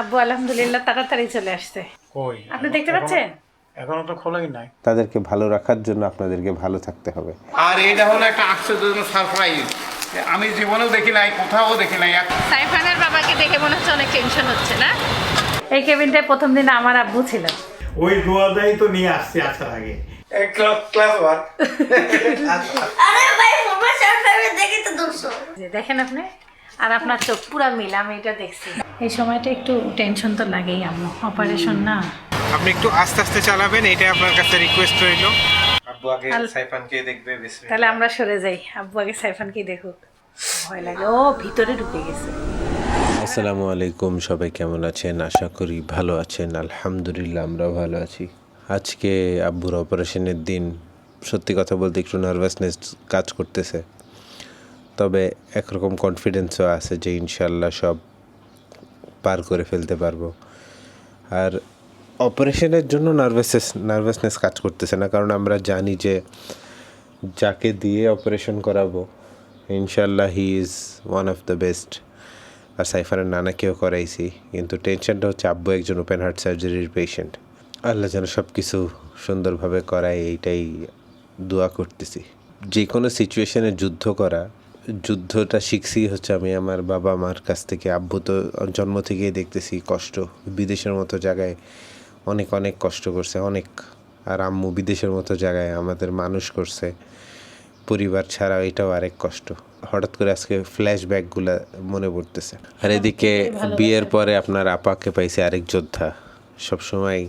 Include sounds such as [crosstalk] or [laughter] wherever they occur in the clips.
আব্বু আলহামদুলিল্লাহ তাড়াতাড়ি চলে আসছে। কই? আপনি দেখতে পাচ্ছেন? এখনও তো খোলাই নাই। তাদেরকে ভালো রাখার জন্য আপনাদেরকে ভালো থাকতে হবে। আর এটা হলো একটা আশ্চর্যজনক সারপ্রাইজ আমি জীবনেও দেখি নাই কোথাও দেখি নাই। সাইফানের বাবাকে দেখে মনে হচ্ছে অনেক টেনশন হচ্ছে না? এই কেবিনটায় প্রথম দিন আমার আব্বু ছিল। ওই দোয়াটাই তো নিয়ে আসছি আসার আগে। ক্লাস ক্লাস ওয়ান আরে ভাই ফোরমা শার্ট ফাইভে তো দেখেন আপনি? আর আপনার চোখ পুরা মিল আমি এটা দেখছি। এই সময়টা একটু টেনশন তো লাগেই আম্মু। অপারেশন না। আপনি একটু আস্তে আস্তে চালাবেন এটাই আপনার কাছে রিকোয়েস্ট রইল। আব্বু আগে সাইফানকে দেখবে বিসমিল্লাহ তাহলে আমরা সরে যাই। আব্বু আগে সাইফানকে দেখুক। ভয় লাগে। ও ভিতরে ঢুকে গেছে। আসসালামু আলাইকুম সবাই কেমন আছেন? আশা করি ভালো আছেন। আলহামদুলিল্লাহ আমরাও ভালো আছি। আজকে আব্বুর অপারেশনের দিন সত্যি কথা বলতে একটু নার্ভাসনেস কাজ করতেছে। তবে একরকম কনফিডেন্সও আছে যে ইনশাল্লাহ সব পার করে ফেলতে পারব। আর অপারেশনের জন্য নার্ভাসনেস নার্ভাসনেস কাজ করতেছে না, কারণ আমরা জানি যে যাকে দিয়ে অপারেশন করাবো ইনশাল্লাহ he is one of the best আর সাইফারের নানাকেও করাইছি, কিন্তু টেনশনটা হচ্ছে আব্বু একজন ওপেন হার্ট সার্জারির পেশেন্ট আল্লাহ যেন সব কিছু সুন্দরভাবে করায়, এইটাই দোয়া করতেছি। যে কোনো সিচুয়েশনে যুদ্ধ করা যুদ্ধটা শিখছি হচ্ছে আমি আমার বাবা মার কাছ থেকে আব্বু তো জন্ম থেকেই দেখতেছি কষ্ট। বিদেশের মতো জায়গায় অনেক অনেক কষ্ট করছে অনেক। আর আম্মু বিদেশের মতো জায়গায় আমাদের মানুষ করছে। পরিবার ছাড়া এটাও আরেক কষ্ট। হঠাৎ করে আজকে ফ্ল্যাশব্যাকগুলো মনে পড়তেছে। আর এদিকে বিয়ের পরে আপনার আপাকে পাইছে আরেক যোদ্ধা। সবসময়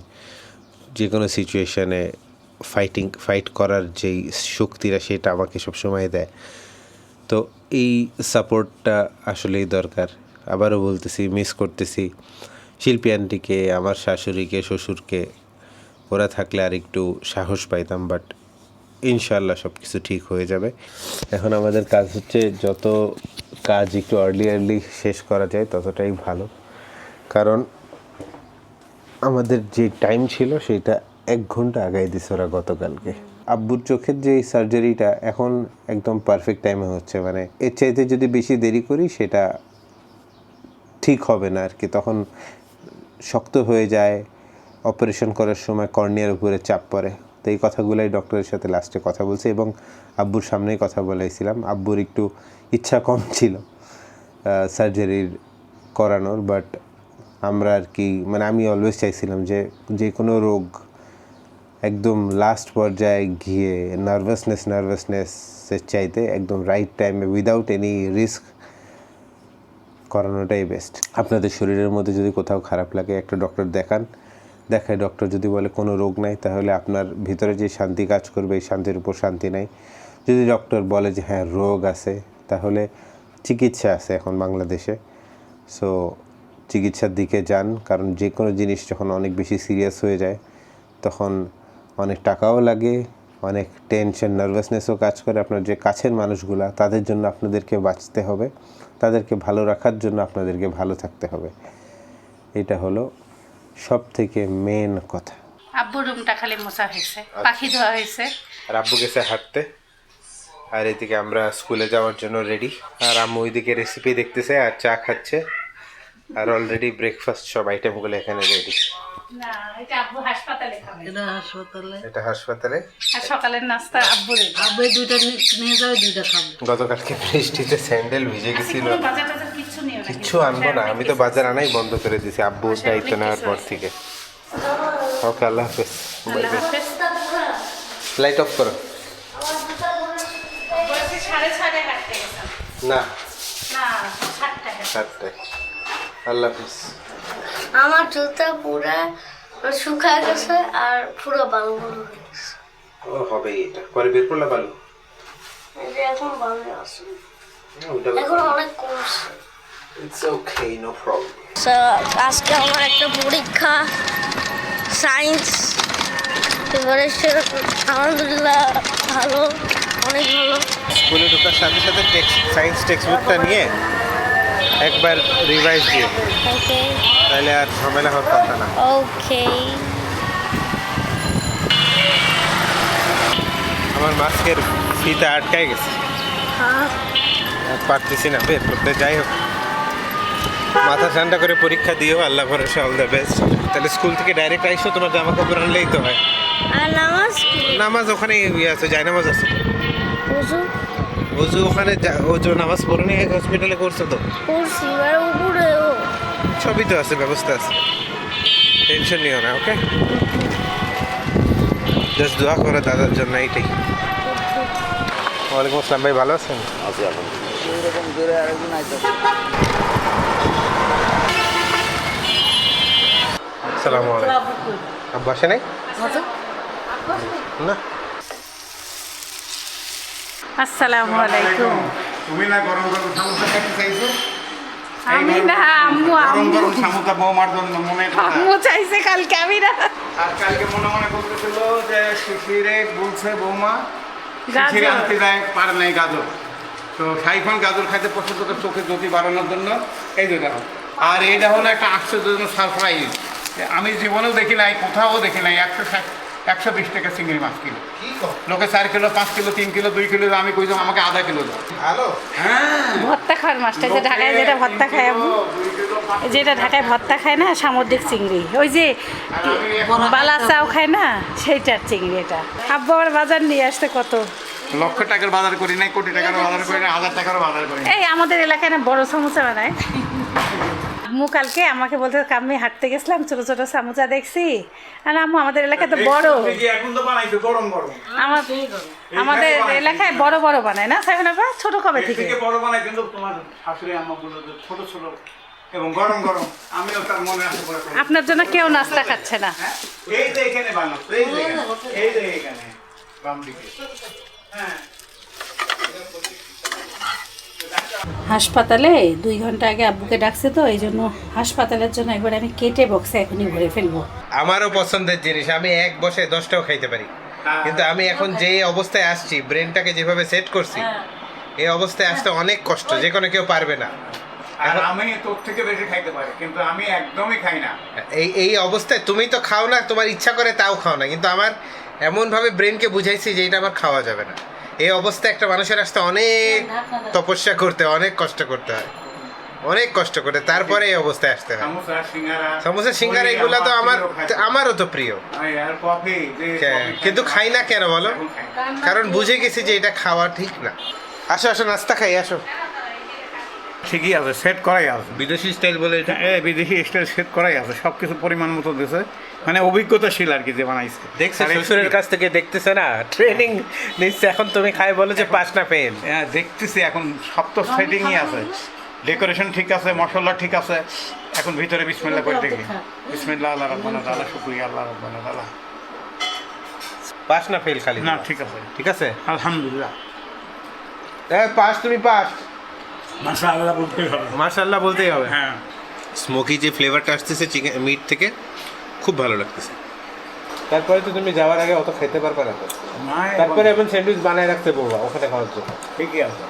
যে কোনো সিচুয়েশনে ফাইটিং ফাইট করার যেই শক্তিটা সেটা আমাকে সবসময় দেয়। তো এই সাপোর্টটা আসলেই দরকার। আবারও বলতেছি মিস করতেছি। শিল্পী আন্টিকে, আমার শাশুড়িকে, শ্বশুরকে, ওরা থাকলে আর একটু সাহস পাইতাম বাট ইনশাল্লাহ সব কিছু ঠিক হয়ে যাবে। এখন আমাদের কাজ হচ্ছে যত কাজ একটু আর্লি আর্লি শেষ করা যায়, ততটাই ভালো। কারণ আমাদের যে টাইম ছিল, সেটা এক ঘণ্টা আগাই দিছে ওরা গতকালকে। আব্বুর চোখের যে সার্জারিটা এখন একদম পারফেক্ট টাইমে হচ্ছে। মানে এর চাইতে যদি বেশি দেরি করি, সেটা ঠিক হবে না আর কি তখন শক্ত হয়ে যায় অপারেশন করার সময় কর্নিয়ার উপরে চাপ পড়ে। তো এই কথাগুলোই ডক্টরের সাথে লাস্টে কথা বলছে এবং আব্বুর সামনেই কথা বলাইছিলাম আব্বুর একটু ইচ্ছা কম ছিল সার্জারির করানোর বাট আমরা আর কি মানে আমি অলওয়েজ চাইছিলাম যে যে কোনো রোগ একদম লাস্ট পর্যায়ে গিয়ে নার্ভাসনেস নার্ভাসনেসের চাইতে একদম রাইট টাইমে উইদাউট এনি রিস্ক করানোটাই বেস্ট আপনাদের শরীরের মধ্যে যদি কোথাও খারাপ লাগে, একটা ডক্টর দেখান। দেখায় ডক্টর যদি বলে কোনো রোগ নাই, তাহলে আপনার ভিতরে যে শান্তি কাজ করবে, এই শান্তির উপর শান্তি নাই। যদি ডক্টর বলে যে হ্যাঁ রোগ আছে, তাহলে চিকিৎসা আছে এখন বাংলাদেশে। সো চিকিৎসার দিকে যান, কারণ যে কোনো জিনিস যখন অনেক বেশি সিরিয়াস হয়ে যায়, তখন অনেক টাকাও লাগে অনেক টেনশন নার্ভাসনেসও কাজ করে আপনার যে কাছের মানুষগুলা তাদের জন্য আপনাদেরকে বাঁচতে হবে তাদেরকে ভালো রাখার জন্য আপনাদেরকে ভালো থাকতে হবে। এটা হলো সব থেকে মেন কথা। আব্বুর রুমটা খালি মোছা হয়েছে পাখি ধোয়া হয়েছে। আর আব্বু গেছে হাঁটতে। আর এদিকে আমরা স্কুলে যাওয়ার জন্য রেডি আর আম্মু ওইদিকে রেসিপি দেখতেছে আর চা খাচ্ছে। আর অলরেডি ব্রেকফাস্ট সব আইটেমগুলো এখানে রেডি না এটা আব্বু হাসপাতালে খাবে। এটা হাসপাতালে? এটা হাসপাতালে? আর সকালের নাস্তা আব্বু আব্বু দুইটা নিয়ে যাবে দুইটা খাব। গতকালকে বৃষ্টিতে স্যান্ডেল ভিজে গেছিল। বাজার টাজার কিচ্ছু নিও না আনব না আমি তো বাজার আনাই বন্ধ করে দিয়েছি। আব্বু দায়িত্ব নেওয়ার পর থেকে। ওকে আল্লাহ হাফেজ। লাইট অফ করো। না। সাতটায়। আল্লাহ হাফেজ। আমার জুতা পুরা শুকা গেছে আর পুরো বাংলো হয়ে গেছে ও হবে এটা। পরে বের করলে ভালো এখন বাংলো আছে। এখন অনেক কমছে। ইটস ওকে নো প্রবলেম আজকে আমার একটা পরীক্ষা সায়েন্স আলহামদুলিল্লাহ ভালো অনেক ভালো। স্কুলে ঢোকার সাথে সাথে টেক্সট সায়েন্স টেক্সট বুকটা নিয়ে একবার রিভাইজ দিয়ে ওকে তাহলে আর ঝামেলা হওয়ার কথা না। ওকে আমার মাস্কের ফিতা আটকায় গেছে। হ্যাঁ। পারতেছি না বের করতে যাই হোক। মাথা ঠান্ডা করে পরীক্ষা দিও আল্লাহ ভরসা অল দ্য বেস্ট তাহলে স্কুল থেকে ডাইরেক্ট আইসো তোমার জামা কাপড় আনলেই তো হয়। আর নামাজ নামাজ ওখানে ইয়ে আছে যায় নামাজ আছে ওজু ওখানে যা- ওজু নামাজ পড়ে নিয়ে হসপিটালে করছ তো? করছি এবার উপরেও সবই তো আছে ব্যবস্থা আছে। টেনশন নিও না ওকে জাস্ট দোয়া করো দাদার জন্য এইটাই। ওয়ালাইকুম আসসালাম ভাই ভালো আছেন? সালাম আলাইকুম। আব্বা আসে নাই? না? আসসালামু আলাইকুম। তুমি না গরম গরম সামোসা খেতে চাইছো? আমি না আম্মু গরম গরম সামোসা বৌমার জন্য মনে। আম্মু চাইছে কালকে আমি না। আর কালকে মনে মনে করতেছিল যে শিশিরে বলছে বৌমা। শিশিরে আনতে যায় পারে নাই গাজর। তো সাইফোন গাজর খাইতে পছন্দ করে চোখে জ্যোতি বাড়ানোর জন্য। এই যে দেখো আর এইটা হলো একটা আশ্চর্যজনক সারপ্রাইজ আমি জীবনেও দেখি নাই কোথাও দেখি নাই একশো ষাট একশো বিশ টাকা চিংড়ি মাছ কিলো। লোকে চার কিলো পাঁচ কিলো তিন কিলো দুই কিলো আমি কইলাম আমাকে আধা কিলো দাও। ভালো? হ্যাঁ। ভর্তা খাওয়ার মাছটা যে ঢাকায় যেটা ভর্তা খায় যেটা ঢাকায় ভর্তা খায় না সামুদ্রিক চিংড়ি। ওই যে বালা চাও খায় না সেইটার চিংড়ি এটা। আব্বু আবার বাজার নিয়ে আসতে কত? লক্ষ টাকার বাজার করি নাই কোটি টাকার বাজার করি নাই হাজার টাকার বাজার করি এই আমাদের এলাকায় না বড় সমুচা বানায়। আম্মু কালকে আমাকে বলতে আমি হাঁটতে গেছিলাম ছোট ছোট সামুচা দেখছি। আর আম্মু আমাদের এলাকায় তো বড়। আমার আমাদের এলাকায় বড় বড় বানায় না? সাইফান আপা ছোট কবে থেকে? বড় বানাই কিন্তু তোমার শাশুড়ি আম্মা বলল ছোট ছোট এবং গরম গরম। আমিও তার মনে আছে করে আপনার জন্য কেউ নাস্তা খাচ্ছে না। হ্যাঁ? এই যে এখানে বানাও এই যে এই যে এখানে বাম দিকে হ্যাঁ। হাসপাতালে দুই ঘণ্টা আগে আব্বুকে ডাকছে তো এই জন্য হাসপাতালের জন্য একবার আমি কেটে বক্সে এখনই ভরে ফেলব। আমারও পছন্দের জিনিস আমি এক বসে দশটাও খাইতে পারি। কিন্তু আমি এখন যে অবস্থায় আসছি ব্রেনটাকে যেভাবে সেট করছি এই অবস্থায় আসতে অনেক কষ্ট যে কোনো কেউ পারবে না। আর আমি তোর থেকে বেশি খাইতে পারি কিন্তু আমি একদমই খাই না। এই এই অবস্থায় তুমি তো খাও না তোমার ইচ্ছা করে তাও খাও না কিন্তু আমার এমনভাবে ব্রেনকে বুঝাইছি যে এটা আমার খাওয়া যাবে না। এই অবস্থায় একটা মানুষের আসতে অনেক তপস্যা করতে হয়, অনেক কষ্ট করতে হয়। অনেক কষ্ট করে তারপরে এই অবস্থায় আসতে হয়। সমোসা সিঙ্গারা এগুলো তো আমার আমারও তো প্রিয়। আর কফি যে হ্যাঁ, কিন্তু খাই না কেন বলো? কারণ বুঝে গেছি যে এটা খাওয়া ঠিক না। আসো আসো নাস্তা খাই আসো। ঠিকই আছে সেট করাই আছে। বিদেশি স্টাইল বলে এটা? এ বিদেশি স্টাইল সেট করাই আছে সব কিছু পরিমাণ মতো দিয়েছে মানে অভিজ্ঞতাশীল আর কি যে বানাইছে। দেখছে শ্বশুরের কাছ থেকে দেখতেছে না? ট্রেনিং নিচ্ছে এখন তুমি খাই বলো যে পাস না পেন হ্যাঁ দেখতেছি এখন সব তো সেটিংই আছে। ডেকোরেশন ঠিক আছে মশলা ঠিক আছে। এখন ভিতরে বিসমিল্লা করে দেখি। বিসমিল্লা আল্লাহ রব্বানা তাআলা শুকরিয়া আল্লাহ রব্বানা তাআলা পাস না ফেল খালি না ঠিক আছে। ঠিক আছে? আলহামদুলিল্লাহ। হ্যাঁ পাস তুমি পাস। মাসা আল্লাহ বলতেই হবে। মাশাআল্লাহ বলতেই হবে। হ্যাঁ। স্মোকি যে ফ্লেভারটা আসতেছে চিকেন মিট থেকে খুব ভালো লাগতেছে। তারপরে তো তুমি যাওয়ার আগে অত খেতে পারবে না তো। তারপরে এখন স্যান্ডউইচ বানায় রাখতে বলবা ওখানে খাওয়ার জন্য। ঠিকই আছে।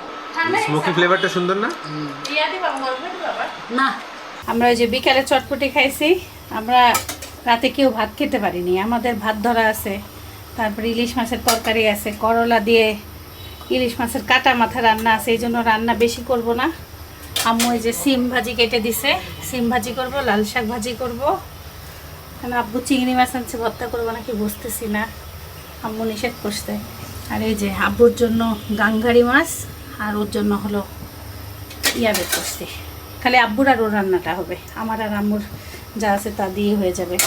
স্মোকি ফ্লেভারটা সুন্দর না? না। আমরা ওই যে বিকালে চটপটি খাইছি আমরা রাতে কেউ ভাত খেতে পারিনি। আমাদের ভাত ধরা আছে তারপরে ইলিশ মাছের তরকারি আছে করলা দিয়ে ইলিশ মাছের কাটা মাথা রান্না আছে, এই জন্য রান্না বেশি করব না। আম্মু এই যে সিম ভাজি কেটে দিছে, সিম ভাজি করব, লাল শাক ভাজি করব। কারণ আব্বু চিংড়ি মাছ আনছে, ভর্তা করব নাকি বুঝতেছি না। আম্মু নিষেধ করছে। আর এই যে আব্বুর জন্য গাঙ্গারি মাছ, আর ওর জন্য হলো ইয়া বের করছি। খালি আব্বুর আর ওর রান্নাটা হবে। আমার আর আম্মুর যা আছে তা দিয়ে হয়ে যাবে।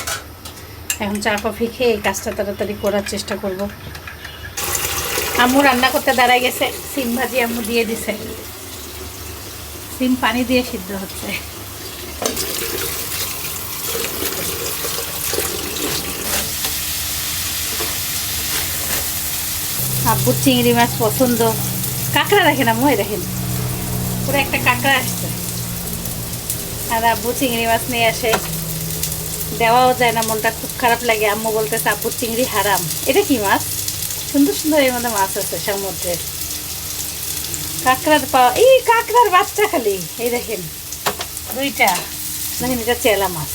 এখন চা কফি খেয়ে এই কাজটা তাড়াতাড়ি করার চেষ্টা করব। আম্মু রান্না করতে দাঁড়ায় গেছে। সিম ভাজি আম্মু দিয়ে দিছে। সিম পানি দিয়ে সিদ্ধ হচ্ছে। আব্বুর চিংড়ি মাছ পছন্দ। কাঁকড়া রাখেন আম্মু দেখেন। পুরো একটা কাঁকড়া আসছে। আর আব্বু চিংড়ি মাছ নিয়ে আসে। দেওয়াও যায় না, মনটা খুব খারাপ লাগে। আম্মু বলতেছে, আব্বুর চিংড়ি হারাম। এটা কি মাছ? সুন্দর সুন্দর এর মধ্যে মাছ আছে সমুদ্রের কাঁকড়ার পাওয়া এই কাঁকড়ার বাচ্চা খালি এই দেখেন দুইটা দেখেন এটা চেলা মাছ।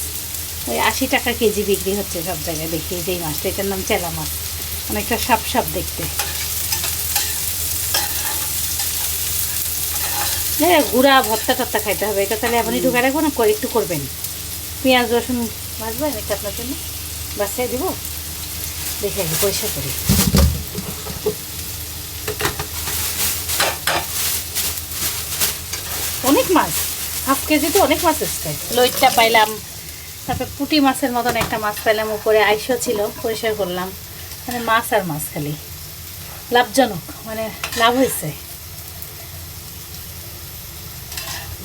ওই আশি টাকা কেজি বিক্রি হচ্ছে সব জায়গায় দেখি এই মাছটা এটার নাম চেলা মাছ। অনেকটা সাপ সাপ দেখতে। হ্যাঁ গুঁড়া ভর্তা টত্তা খাইতে হবে এটা তাহলে এমনই ঢুকে রাখব না করে একটু করবেন। পেঁয়াজ রসুন ভাজবেন এটা আপনার জন্য। বাসায় দিব। দেখে আগে পরিষ্কার করি। অনেক মাছ হাফ কেজি তো অনেক মাছ এসছে লইটটা পাইলাম, তারপরে পুঁটি মাছের মতন একটা মাছ পাইলাম, উপরে আইসও ছিল, পরিষ্কার করলাম। মানে মাছ আর মাছ খালি। লাভজনক মানে লাভ হয়েছে।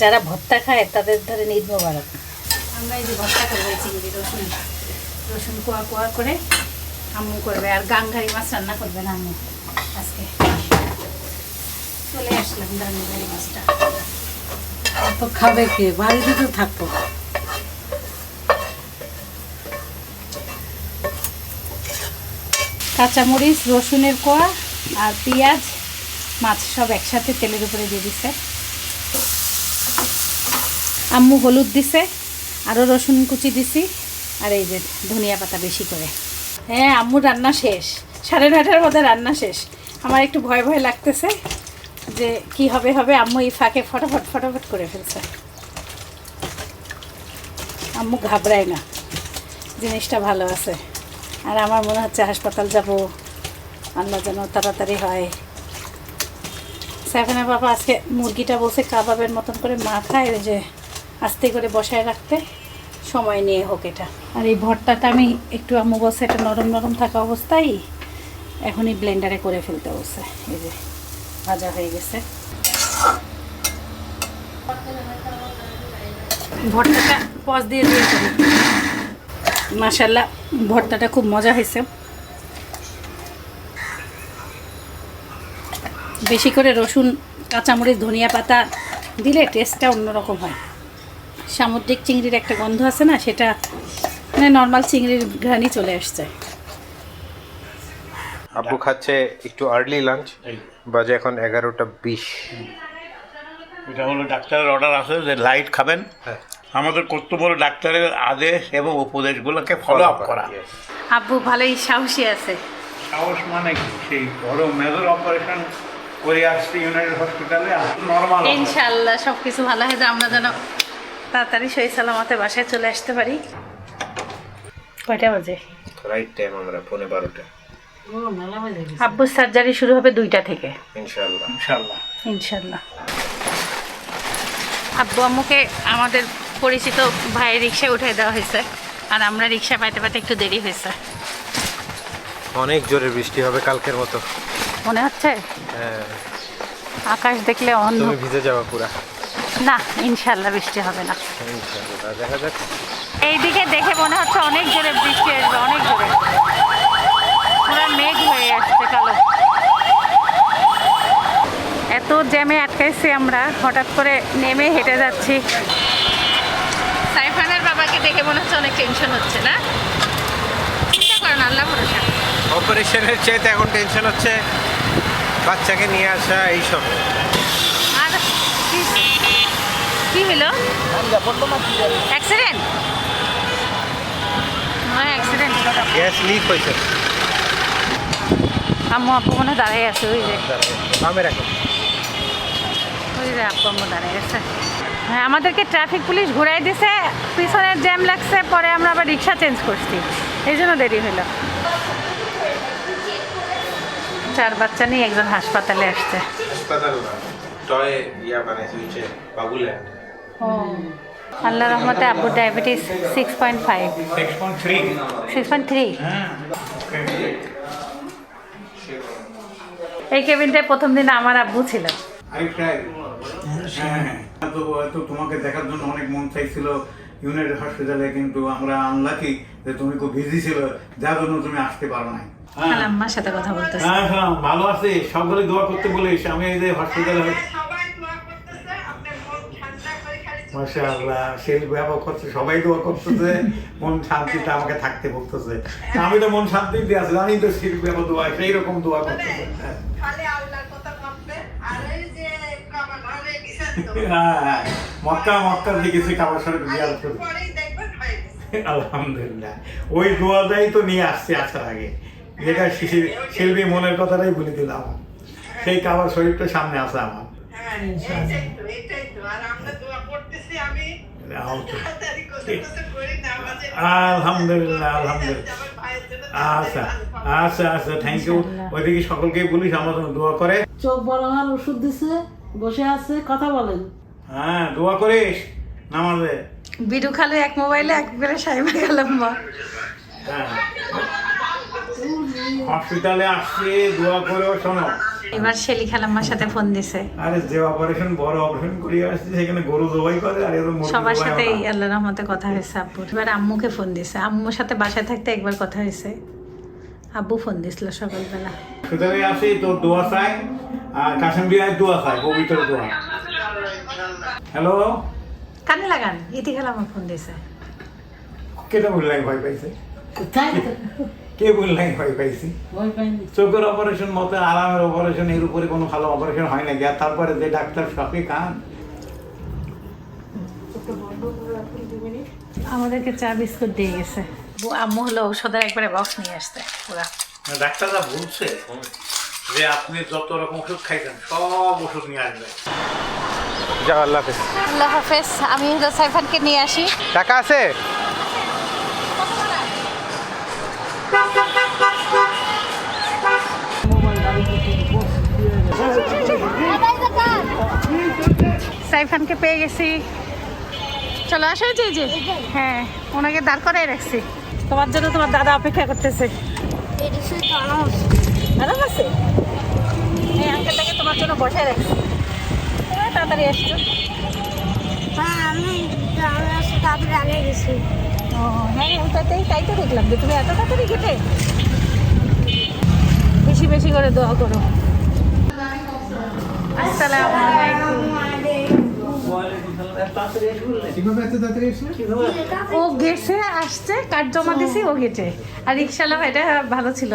যারা ভর্তা খায়, তাদের ধরে ঈদ মোবারক। আমরা এই যে ভর্তা করব চিংড়ি, রসুন রসুন কোয়া কোয়া করে আম্মু করবে, আর গাঙ্গারি মাছ রান্না করবে না আম্মু। আজকে চলে আসলাম গাঙ্গারি মাছটা। তো খাবে কে? বাড়িতে তো থাকব কাঁচামরিচ, রসুনের কোয়া আর পেঁয়াজ, মাছ সব একসাথে তেলের উপরে দিয়ে দিছে। আম্মু হলুদ দিছে আরও রসুন কুচি দিছি, আর এই যে ধনিয়া পাতা বেশি করে। হ্যাঁ আম্মু রান্না শেষ। সাড়ে নয়টার মধ্যে রান্না শেষ। আমার একটু ভয় ভয় লাগতেছে। যে কি হবে হবে, আম্মু এই ফাঁকে ফটাফট ফটাফট করে ফেলছে। আম্মু ঘাবড়ায় না, জিনিসটা ভালো আছে। আর আমার মনে হচ্ছে হাসপাতাল যাব, আল্লাহ যেন তাড়াতাড়ি হয়। সাইফানের বাবা আজকে মুরগিটা বসে কাবাবের মতন করে ওই যে আস্তে করে বসায় রাখতে। সময় নিয়ে হোক এটা। আর এই ভর্তাটা আমি একটু আম্মু বলছে এটা নরম নরম থাকা অবস্থায়, এখনই ব্লেন্ডারে করে ফেলতে বলছে। এই যে। ভাজা হয়ে গেছে। ভর্তাটা পজ দিয়ে দিয়ে মাসাল্লাহ ভর্তাটা খুব মজা হয়েছে। বেশি করে রসুন, কাঁচামরিচ, ধনিয়া পাতা দিলে টেস্টটা অন্যরকম হয়। সামুদ্রিক চিংড়ির একটা গন্ধ আছে না, সেটা মানে নর্মাল চিংড়ির ঘ্রাণই চলে আসছে। আব্বু খাচ্ছে একটু আর্লি লাঞ্চ বাজে এখন এগারোটা বিশ। এটা হলো ডাক্তারের অর্ডার আছে যে লাইট খাবেন। হ্যাঁ। আমাদের কর্তব্য হলো ডাক্তারের আদেশ এবং উপদেশগুলোকে ফলো আপ করা। আব্বু ভালোই সাহসী আছে। সাহস মানে সেই বড় মেজর অপারেশন করে আসছে ইউনাইটেড হসপিটালে নর্মাল ইনশাল্লাহ সব কিছু ভালো হয়ে যায় আমরা যেন তাড়াতাড়ি সই সালামতে বাসায় চলে আসতে পারি। কয়টা বাজে? রাইট টাইম আমরা পৌনে বারোটা। আব্বুর সার্জারি শুরু হবে দুইটা থেকে। ইনশাল্লাহ আব্বু আম্মুকে আমাদের পরিচিত ভাইয়ের রিক্সায় উঠে দেওয়া হয়েছে আর আমরা রিক্সা পাইতে পাইতে একটু দেরি হয়েছে। অনেক জোরে বৃষ্টি হবে কালকের মতো। মনে হচ্ছে? হ্যাঁ। আকাশ দেখলে অন্ধ। ভিজে যাওয়া পুরা। না ইনশাল্লাহ বৃষ্টি হবে না। ইনশাল্লাহ দেখা যাক। এইদিকে দেখে মনে হচ্ছে অনেক জোরে বৃষ্টি আসবে অনেক জোরে। পুরো মেঘ হয়ে আসছে কালো এত জ্যামে আটকাইছি আমরা হঠাৎ করে নেমে হেঁটে যাচ্ছি। সাইফানের বাবাকে দেখে মনে হচ্ছে অনেক টেনশন হচ্ছে না? চিন্তা করেন আল্লাহ ভরসা। অপারেশনের চাইতে এখন টেনশন হচ্ছে বাচ্চাকে নিয়ে আসা এইসব। আর কি- কি হলো? অ্যাক্সিডেন্ট হ্যাঁ অ্যাক্সিডেন্ট গ্যাস লিক হয়েছে। আম্মু আপু মনে দাঁড়াই আছে ওই যে। ওই যে আপু আম্মু দাঁড়াই আছে। হ্যাঁ আমাদেরকে ট্রাফিক পুলিশ ঘুরাই দিছে পিছনে জ্যাম লাগছে পরে আমরা আবার রিক্সা চেঞ্জ করছি। এই জন্য দেরি হলো চার বাচ্চা নিয়ে একজন হাসপাতালে আসছে। আল্লাহ রহমতে আব্বুর diabetes six point five six point three six point three এই কেবিনটাই প্রথম দিন আমার আব্বু ছিল। হ্যাঁ হ্যাঁ। তো তোমাকে দেখার জন্য অনেক মন চাইছিল ইউনাইটেড হসপিটালে কিন্তু আমরা আনলাকি যে তুমি খুব বিজি ছিল যার জন্য তুমি আসতে পারো নাই। আমার সাথে কথা বলতে হ্যাঁ হ্যাঁ ভালো আছে। সকলে দোয়া করতে বলিস। আমি এই যে হসপিটালে মাশাআল্লাহ সেই ব্যবহার করছে সবাই দোয়া করতেছে মন শান্তিতে আমাকে থাকতে বলতেছে। আমি তো মন শান্তিতে আছি জানি তো সেই ব্যবহার দোয়া সেই রকম দোয়া করতেছে। খালি আল্লাহর কথা ভাববে আর এই যে কাবা ঘরে গেছেন তো? হ্যাঁ মক্কা মক্কা দিকেছে কাবার শরীফ হয়ে গেছে আলহামদুলিল্লাহ ওই দোয়াটাই তো নিয়ে আসছে আসার আগে। যেটা শিশির শিল্পী মনের কথাটাই বলে দিলাম। সেই কাবার শরীফটা সামনে আছে আমার। হ্যাঁ আলহামদুলিল্লাহ আলহামদুলিল্লাহ। আচ্ছা আচ্ছা আচ্ছা থ্যাংক ইউ ওইদিকে সকলকে বলিস আমার জন্য দোয়া করে। চোখ বড় হওয়ার ওষুধ দিছে বসে আছে কথা বলেন। হ্যাঁ দোয়া করিস নামাজে। বিডু খালে এক মোবাইলে গেলাম মা। হ্যাঁ। হসপিটালে আসছে দোয়া করে শোনো। এবার শেলি খালাম্মার সাথে ফোন দিছে। আরে যে অপারেশন বড় অপারেশন করিয়ে আসছে সেখানে গরু জবাই করে আর এরকম সবার হয় না। রহমতে কথা হয়েছে আব্বুর। এবার আম্মুকে ফোন দিছে। আম্মুর সাথে বাসায় থাকতে একবার কথা হয়েছে। আব্বু ফোন দিছিল সকালবেলা। সুতরাং আসি তোর দোয়া চাই আর কাশেম বিহার দোয়া চাই পবিত্র দোয়া। হ্যালো কানে লাগান ইতি খালাম্মা ফোন দিছে। কেটা বললাই ভয় পাইছে। তাই কে বললাই ভয় পাইছি? চোখের অপারেশন মতো আরামের অপারেশন এর উপরে কোনো ভালো অপারেশন হয় আর তারপরে যে ডাক্তার সবই কান। আমাদেরকে চা বিস্কুট দিয়ে গেছে। আম্মু হলো ঔষধের একবারে বক্স নিয়ে আসতে পুরা। ডাক্তাররা বলছে যে আপনি যত রকম ওষুধ খাইছেন সব ওষুধ নিয়ে আসবেন। যাও আল্লাহ হাফেজ। আল্লাহ হাফেজ আমি হলো সাইফানকে নিয়ে আসি। টাকা আছে? সাইফানকে পেয়ে গেছি। চলো আসো যে যে। হ্যাঁ ওনাকে দাঁড় করাই রাখছি। তোমার জন্য তোমার দাদা অপেক্ষা করতেছে। আরাম আছে? এই আঙ্কেলটাকে তোমার জন্য বসায় রাখছি। তাড়াতাড়ি আসছো হ্যাঁ আমি আগে গেছি। ও হ্যাঁ ওটাতেই তাই তো দেখলাম যে তুমি এত তাড়াতাড়ি বেশি বেশি করে দোয়া করো। আসসালামু আলাইকুম। ও গেছে আসছে কার্ড জমা দিছি ও গেটে আর রিক্সালা এটা ভালো ছিল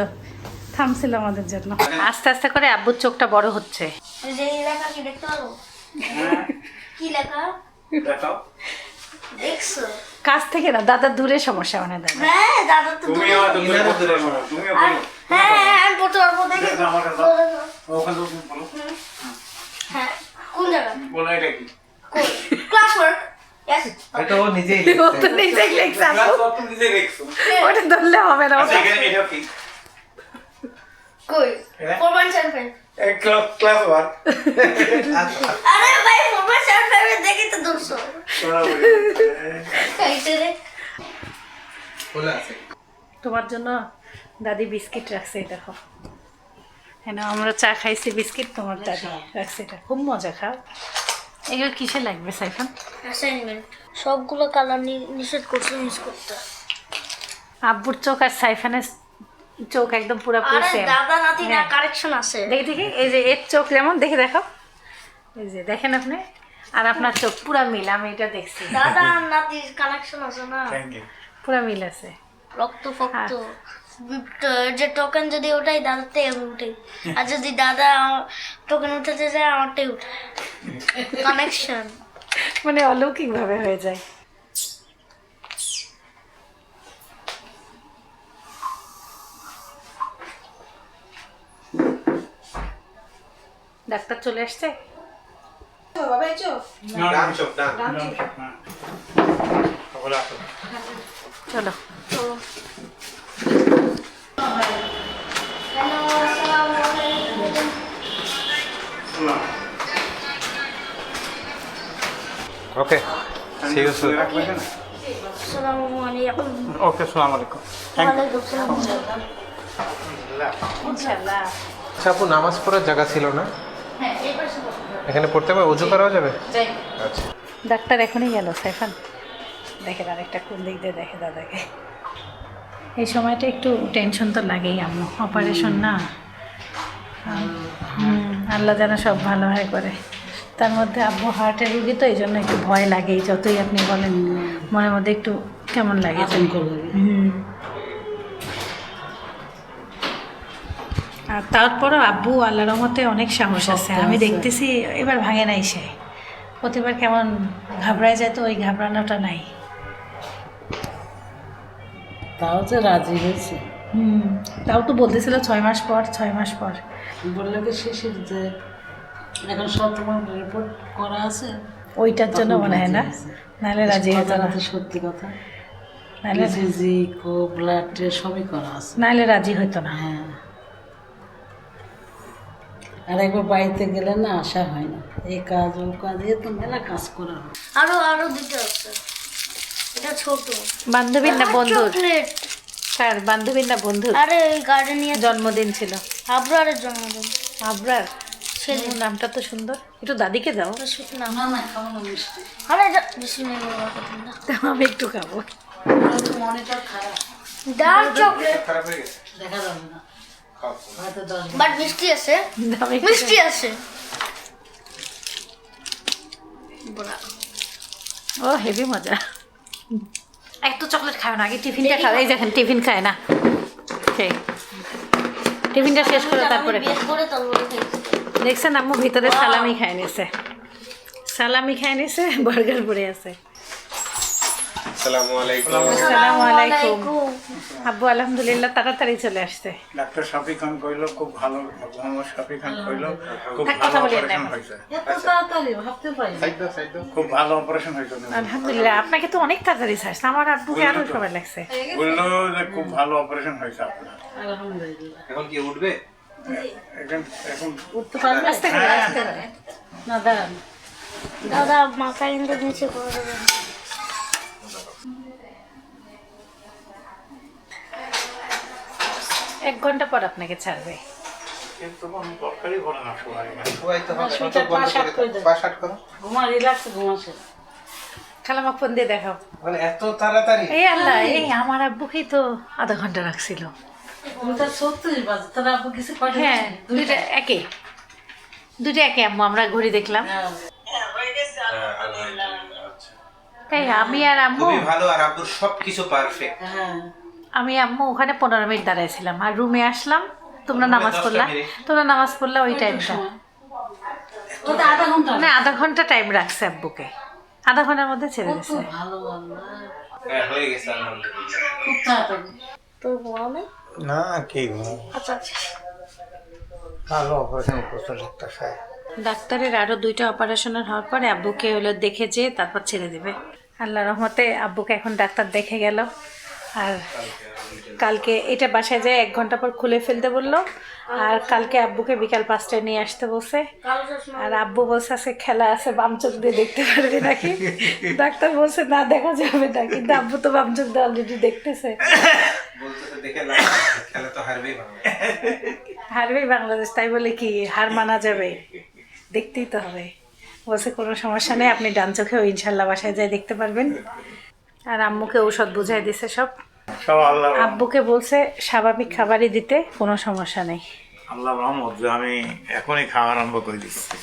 থামছিল আমাদের জন্য। আস্তে আস্তে করে আব্বুর চোখটা বড় হচ্ছে। যে লেখা কি দেখতে পারব কি লেখা? দেখাও দেখছ? কাছ থেকে না দাদা দূরে সমস্যা মানে দাদা। হ্যাঁ দাদা তো তুমি আমার তুমি বলতে পারব না তুমিও আর- বলো। হ্যাঁ হ্যাঁ আমি পড়তে পারব দেখে দেখো। আমার কাছে দাও। ওখানে বলো। হ্যাঁ কোন জায়গা বলো এটা কি? কোন ক্লাস ওয়ার্ক এটা ও নিজেই [laughs] ও নিজেই লিখছে। ক্লাস আব্বু। তো নিজে [laughs] ওটা ধরলে হবে না আচ্ছা ওটা এটা কি? কই? Four point seven class class work আরে ভাই ফোর পয়েন্ট সেভেন দেখি তো দুশো এইটা রে। খোলা আছে। তোমার জন্য দাদি বিস্কিট রাখছে দেখো। হ্যাঁ আমরা চা খাইছি বিস্কিট তোমার দাদি রাখছে এটা। খুব মজা খাও। এগুলো কিসে লাগবে সাইফান? অ্যাসাইনমেন্ট সবগুলো কালার নিষেধ করছে মিস করতে। আব্বুর চোখ আর সাইফানের চোখ একদম পুরোপুরি আরে সেম দাদা নাতি না। কারেকশন আছে। দেখি দেখি এই যে এর চোখ যেমন দেখে দেখো। এই যে দেখেন আপনি? আর আপনার চোখ পুরা মিল আমি এটা দেখছি। দাদা নাতির কানেকশন আছে না। থ্যাংক ইউ পুরা মিল আছে। রক্ত ফক্ত হ্যাঁ। যে টোকেন যদি ওটাই দাদাতে আমি উঠে আর যদি দাদা টোকেন উঠাতে যায় আমারটাই উঠে কানেকশন মানে অলৌকিক ভাবে হয়ে যায়। ডাক্তার চলে আসছে? চলো। ওকে ঠিক আছে ওকে সালাম আলাইকুম আচ্ছা আপু নামাজ পড়ার জায়গা ছিল না? হ্যাঁ এই পাশে বসো। এখানে পড়তে হবে? উজু করাও যাবে? আচ্ছা। ডাক্তার এখনই গেল সাইফান। দেখে আরেকটা কোন দিক দিয়ে দেখে দাদাকে। এই সময়টা একটু টেনশন তো লাগেই আম্মু। অপারেশন না। আল্লাহ যেন সব ভালো হয় করে। তার মধ্যে আব্বু হার্টের রুগী তো এই জন্য একটু ভয় লাগে যতই আপনি বলেন মনের মধ্যে একটু কেমন লাগে। হুম। আর তারপরও আব্বু আল্লাহর রহমতে অনেক সাহস আছে। আমি দেখতেছি এবার ভাঙে নাই সে। প্রতিবার কেমন ঘাবড়ায় যায় তো ওই ঘাবড়ানোটা নাই। তাও যে রাজি হয়েছে। হুম। তাও তো বলতেছিল ছয় মাস পর ছয় মাস পর। বললে কি শেষের যে এখন সব তোমার রিপোর্ট করা আছে? ওইটার জন্য মনে হয় না? নাহলে রাজি হতো না। সত্যি কথা। নাহলে কো ব্লাড টেস্ট সবই করা আছে। নাহলে রাজি হতো না। হ্যাঁ। আর একবার বাড়িতে গেলে না আসা হয় না। এই কাজ ও কাজ এ তো মেলা কাজ করা হয়। আরও আরও দুটো আছে এটা ছোট। বান্ধবীর না বন্ধুর? কার? বান্ধবীর না বন্ধুর? আরে ওই গার্ডেনিয়া জন্মদিন ছিল। আবরারের জন্মদিন। আবরার? নামটা তো সুন্দর। একটু দাদিকে দাও। না না না খাব না মিষ্টি। আরে বেশি নেই বাবার কথা না। দাও, আমি একটু খাব। মনিটর খারাপ। Dark chocolate. খারাপ হয়ে গেছে। দেখা যাবে না। বাট মিষ্টি আছে। মিষ্টি আছে। ও হেভি মজা। একটু চকলেট খাও না আগে টিফিনটা খাও এই দেখেন টিফিন খায় না। সেই। টিফিনটা শেষ করে তারপরে করে দেখছেন আম্মু ভিতরে সালামি খাই নিছে। সালামি খাই নিছে বার্গার পরে আছে। আসসালামু আলাইকুম। আসসালামু আলাইকুম। আলাইকুম। আব্বু আলহামদুলিল্লাহ তাড়াতাড়ি চলে আসছে। ডাক্তার শফি খান কইলো খুব ভালো মোহাম্মদ শফি খান কইলো খুব ভালো অপারেশন হয়েছে। খুব ভালো অপারেশন হয়েছে আলহামদুলিল্লাহ আপনাকে তো অনেক তাড়াতাড়ি আমার আব্বুকে আরও সময় লাগছে। বলল যে খুব ভালো অপারেশন হয়েছে আপনার। আলহামদুলিল্লাহ। এখন কি উঠবে? এখন এখন উঠতে পারবে? আস্তে করে আস্তে করে না দাঁড়ান। দাদা মাথা কিন্তু নিচে করে দেবেন। এক ঘণ্টা পর আপনাকে ছাড়বে। খালামা ফোন দিয়ে দেখাও। মানে এত তাড়াতাড়ি? এই আল্লাহ এই আমার আব্বুকেই তো আধা ঘণ্টা রাখছিল হ্যাঁ দুইটা একে। দুইটা একে আম্মু আমরা ঘড়ি দেখলাম। হ্যাঁ এই আমি আর আম্মু ভালো আর আব্বুর সবকিছু পারফেক্ট হ্যাঁ। আমি আম্মু ওখানে পনেরো মিনিট দাঁড়াইছিলাম আর রুমে আসলাম। তোমরা নামাজ পড়লা। তোমরা নামাজ পড়লা ওই টাইমটা তো আধা ঘণ্টা না আধা ঘণ্টা টাইম রাখছে আব্বুকে। আধা ঘণ্টার মধ্যে ছেড়ে ভালো হ্যাঁ হয়ে গেছে আলহামদুলিল্লাহ। খুব তাড়াতাড়ি। তোর না কি আচ্ছা আচ্ছা। ভালো অপারেশন করছে ডাক্তার সাহেব। ডাক্তারের আরও দুইটা অপারেশনের হওয়ার পরে আব্বুকে হলো দেখে যে তারপর ছেড়ে দিবে। আল্লাহ রহমতে আব্বুকে এখন ডাক্তার দেখে গেল। আর কালকে এটা বাসায় যায় এক ঘণ্টা পর খুলে ফেলতে বলল। আর কালকে আব্বুকে বিকাল পাঁচটায় নিয়ে আসতে বসে আর আব্বু বলছে আজকে খেলা আছে বাম চোখ দিয়ে দেখতে পারবে নাকি? ডাক্তার বলছে না দেখা যাবে না। কিন্তু আব্বু তো বাম চোখ দিয়ে অলরেডি দেখতেছে। হারবেই হারবে বাংলাদেশ তাই বলে কি হার মানা যাবে। দেখতেই তো হবে। বলছে কোনো সমস্যা নেই আপনি ডান চোখেও ইনশাল্লাহ বাসায় যাই দেখতে পারবেন। আর আম্মুকে ঔষধ বুঝাই দিছে সব। সব আব্বুকে বলছে স্বাভাবিক খাবারই দিতে কোনো সমস্যা নেই। আল্লাহ রহমত যে আমি এখনই খাওয়া আরম্ভ করে দিচ্ছি।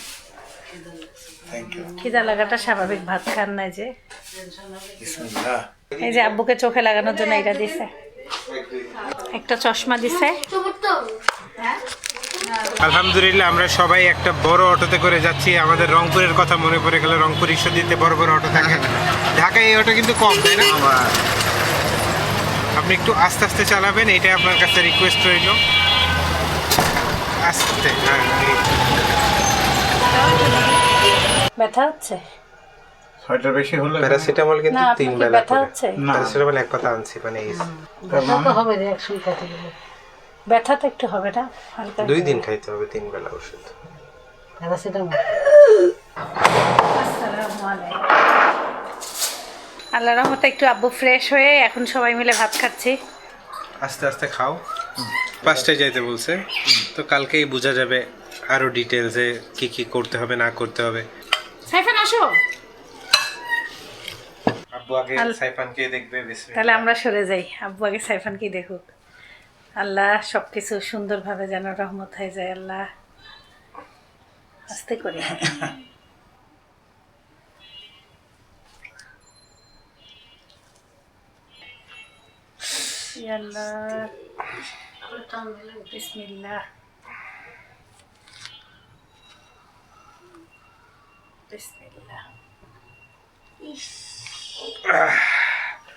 খিদা লাগাটা স্বাভাবিক ভাত খান নাই যে। এই যে আব্বুকে চোখে লাগানোর জন্য এটা দিছে। একটা চশমা দিছে। আলহামদুলিল্লাহ আমরা সবাই একটা বড় অটোতে করে যাচ্ছি। আমাদের রংপুরের কথা মনে পড়ে গেল রংপুর দিতে বড় বড় অটো থাকে। ঢাকায় এই অটো কিন্তু কম তাই না? আপনি একটু আস্তে আস্তে চালাবেন এটাই আপনার কাছে রিকোয়েস্ট রইল। আস্তে হ্যাঁ ব্যথা হচ্ছে? ছয়টার বেশি হলে প্যারাসিটামল কিন্তু ব্যথা হচ্ছে? প্যারাসিটামল এক কথা আনছি মানে হবে ব্যথা তো একটু হবে না? হালকা দুই দিন খাইতে হবে তিন বেলা ওষুধ। প্যারাসিটামল। আসসালামু আলাইকুম। আল্লাহ রহমতে একটু আব্বু ফ্রেশ হয়ে এখন সবাই মিলে ভাত খাচ্ছি। আস্তে আস্তে খাও। পাঁচটায় যাইতে বলছে। তো কালকেই বোঝা যাবে আরও ডিটেলসে কি কি করতে হবে না করতে হবে। সাইফান আসো। আব্বু আগে সাইফানকে দেখবে তাহলে আমরা সরে যাই। আব্বু আগে সাইফানকে দেখুক। আল্লাহ সব কিছু সুন্দরভাবে যেন রহমত হয়ে যায়, আল্লাহ। আস্তে করে। বিসমিল্লাহ।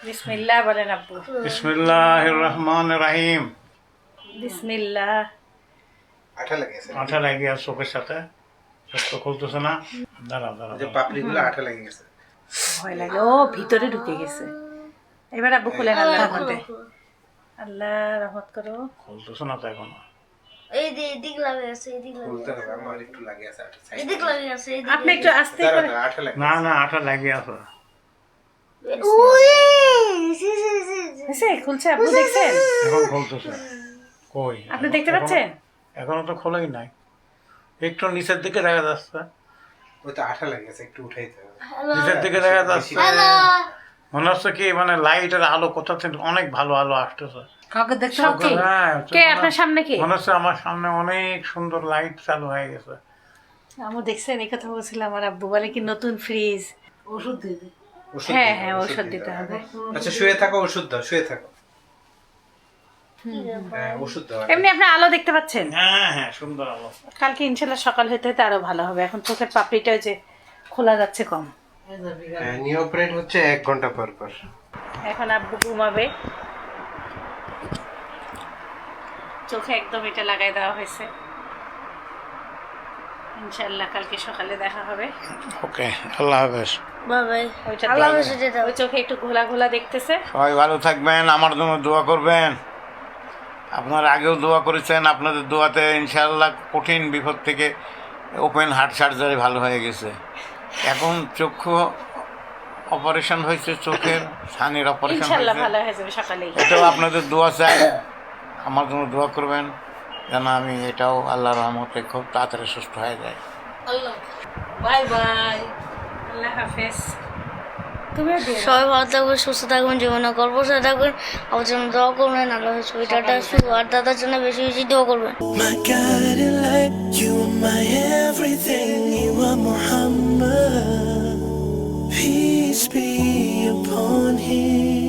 বিসমিল্লাহ। বলেন আব্বু। বিসমিল্লাহ রহমান রাহিম। বিসমিল্লাহ। আঠা লাগিয়েছে। আঠা লাগিয়ে আর চোখের সাথে। তো খুলতেছে না। দাঁড়াও দাঁড়াও যে পাপড়িগুলো আঠা লেগে গেছে ভয় লাগে। ও ভিতরে ঢুকে গেছে। এবার আব্বু খুলেন আল্লাহ রহমতে আল্লাহ রহমত করো। খুলতেছে না তো এখনও। এই দি এদিক লাগে আছে এদিক লাগে খুলতে হবে আমার একটু লাগে আছে আঠা এদিক লাগে আছে আপনি একটু আস্তে করে দাঁড়াও, আঠা লাগে না না আঠা লাগিয়ে আছে। উই সি সি সি সি। খুলছে আপনি দেখছেন? এখন খুলতেছে। কই? আপনি দেখতে পাচ্ছেন? এখনও তো খোলাই নাই। একটু নিচের দিকে দেখা যাচ্ছে। ওই তো আঠা লাগে গেছে একটু উঠাইতে হবে। নিচের দিকে দেখা যাচ্ছে। হ্যালো মনে হচ্ছে কি মানে লাইটের আলো কোথা থেকে অনেক ভালো আলো আসতেছে। কাউকে দেখতে সত্যি হ্যাঁ, কে আপনার সামনে কে? মনে হচ্ছে আমার সামনে অনেক সুন্দর লাইট চালু হয়ে গেছে। আমু দেখছেন? এই কথা বলছিলাম আমার আব্বু বলে কি নতুন ফ্রিজ? ওষুধ দিয়ে দে। ওষুধ হ্যাঁ হ্যাঁ ওষুধ দিতে হবে। আচ্ছা শুয়ে থাকো ওষুধ দাও শুয়ে থাকো। হ্যাঁ ওষুধ দাও এমনি আপনি আলো দেখতে পাচ্ছেন? হ্যাঁ হ্যাঁ সুন্দর আলো। কালকে ইনশাল্লাহ সকাল হতে হতে আরও ভালো হবে। এখন চোখের পাপড়িটা ওই যে খোলা যাচ্ছে কম। হ্যাঁ নিওপ্রেট হচ্ছে এক ঘণ্টা পর পর। এখন আব্বু ঘুমাবে। চোখে একদম এটা লাগাই দেওয়া হয়েছে। ইনশাল্লাহ কালকে সকালে দেখা হবে। ওকে আল্লাহ হাফেজ। বাবাই ওইটা আল্লাহ হাফেজ ওই চোখে একটু ঘোলা ঘোলা দেখতেছে। সবাই ভালো থাকবেন আমার জন্য দোয়া করবেন। আপনারা আগেও দোয়া করেছেন আপনাদের দোয়াতে ইনশাআল্লাহ কঠিন বিপদ থেকে ওপেন হার্ট সার্জারি ভালো হয়ে গেছে। এখন চক্ষু অপারেশন হয়েছে চোখের ছানির অপারেশন হয়ে এটাও আপনাদের দোয়া চাই। আমার জন্য দোয়া করবেন যেন আমি এটাও আল্লাহ রহমতে খুব তাড়াতাড়ি সুস্থ হয়ে যায় বাই বাই। আল্লাহ হাফেজ। সবাই ভালো থাকবেন সুস্থ থাকবেন জীবনে গল্প সাথে থাকবেন আমার জন্য দোয়া করবেন আল্লাহ ছবিটাটা শুরু আর দাদার জন্য বেশি বেশি দোয়া করবেন. Peace be upon him.